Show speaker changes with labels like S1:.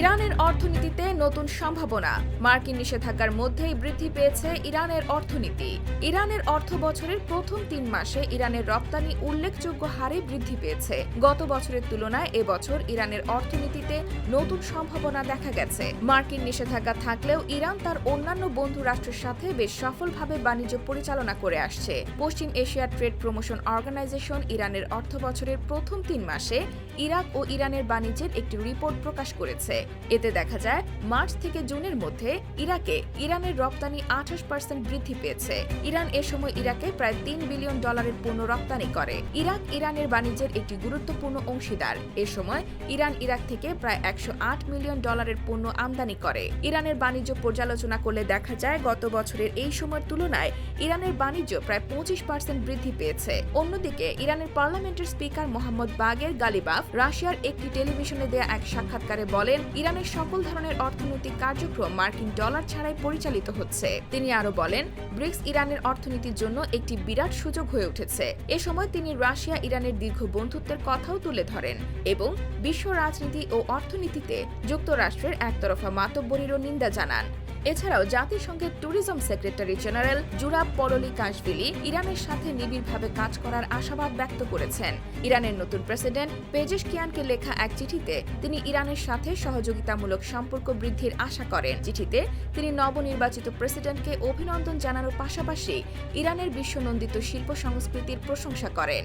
S1: ইরানের অর্থনীতিতে নতুন সম্ভাবনা। মার্কিন নিষেধাজ্ঞার মধ্যেই বৃদ্ধি পেয়েছে ইরানের অর্থনীতি। ইরানের অর্থ বছরের প্রথম তিন মাসে ইরানের রপ্তানি উল্লেখযোগ্য হারে বৃদ্ধি পেয়েছে। গত বছরের তুলনায় এবছর ইরানের অর্থনীতিতে নতুন সম্ভাবনা দেখা গেছে। মার্কিন নিষেধাজ্ঞা থাকলেও ইরান তার অন্যান্য বন্ধু রাষ্ট্রের সাথে বেশ সফলভাবে বাণিজ্য পরিচালনা করে আসছে। পশ্চিম এশিয়া ট্রেড প্রমোশন অর্গানাইজেশন ইরানের অর্থ বছরের প্রথম তিন মাসে ইরাক ও ইরানের বাণিজ্যের একটি রিপোর্ট প্রকাশ করেছে। এতে দেখা যায়, মার্চ থেকে জুনের মধ্যে ইরাকে ইরানের রপ্তানি আঠাশ পার্সেন্ট বৃদ্ধি পেয়েছে। ইরান এ সময় ইরাকে প্রায় তিন বিলিয়ন ডলারের পণ্য রপ্তানি করে। ইরাক ইরানের বাণিজ্যের একটি গুরুত্বপূর্ণ অংশীদার। এ সময় ইরান ইরাক থেকে প্রায় একশো আট মিলিয়ন ডলারের পণ্য আমদানি করে। ইরানের বাণিজ্য পর্যালোচনা করলে দেখা যায়, গত বছরের এই সময়ের তুলনায় ইরানের বাণিজ্য প্রায় পঁচিশ পার্সেন্ট বৃদ্ধি পেয়েছে। অন্যদিকে, ইরানের পার্লামেন্টের স্পিকার মোহাম্মদ বাগের গালিবাফ রাশিয়ার একটি টেলিভিশনে দেয়া এক সাক্ষাৎকারে বলেন ইরানের সকল ধরনের অর্থনৈতিক কার্যক্রম মার্কিন ডলার ছাড়াই পরিচালিত হচ্ছে। তিনি আরও বলেন, ব্রিক্স ইরানের অর্থনীতির জন্য একটি বিরাট সুযোগ হয়ে উঠেছে। এ সময় তিনি রাশিয়া ইরানের দীর্ঘ বন্ধুত্বের কথাও তুলে ধরেন এবং বিশ্ব রাজনীতি ও অর্থনীতিতে যুক্তরাষ্ট্রের একতরফা মাতব্বরীরও নিন্দা জানান। এছাড়াও জাতিসংঘের tourism secretary general Zurab Pololikashvili ইরানের সাথে নিবিড়ভাবে কাজ করার আশাবাদ ব্যক্ত করেছেন। ইরানের নতুন প্রেসিডেন্ট পেজেশকিয়ানকে লেখা এক চিঠিতে তিনি ইরানের সাথে সহযোগিতামূলক সম্পর্ক বৃদ্ধির আশা করেন। চিঠিতে তিনি নবনির্বাচিত প্রেসিডেন্টকে অভিনন্দন জানানোর পাশাপাশি ইরানের বিশ্বনন্দিত শিল্প সংস্কৃতির প্রশংসা করেন।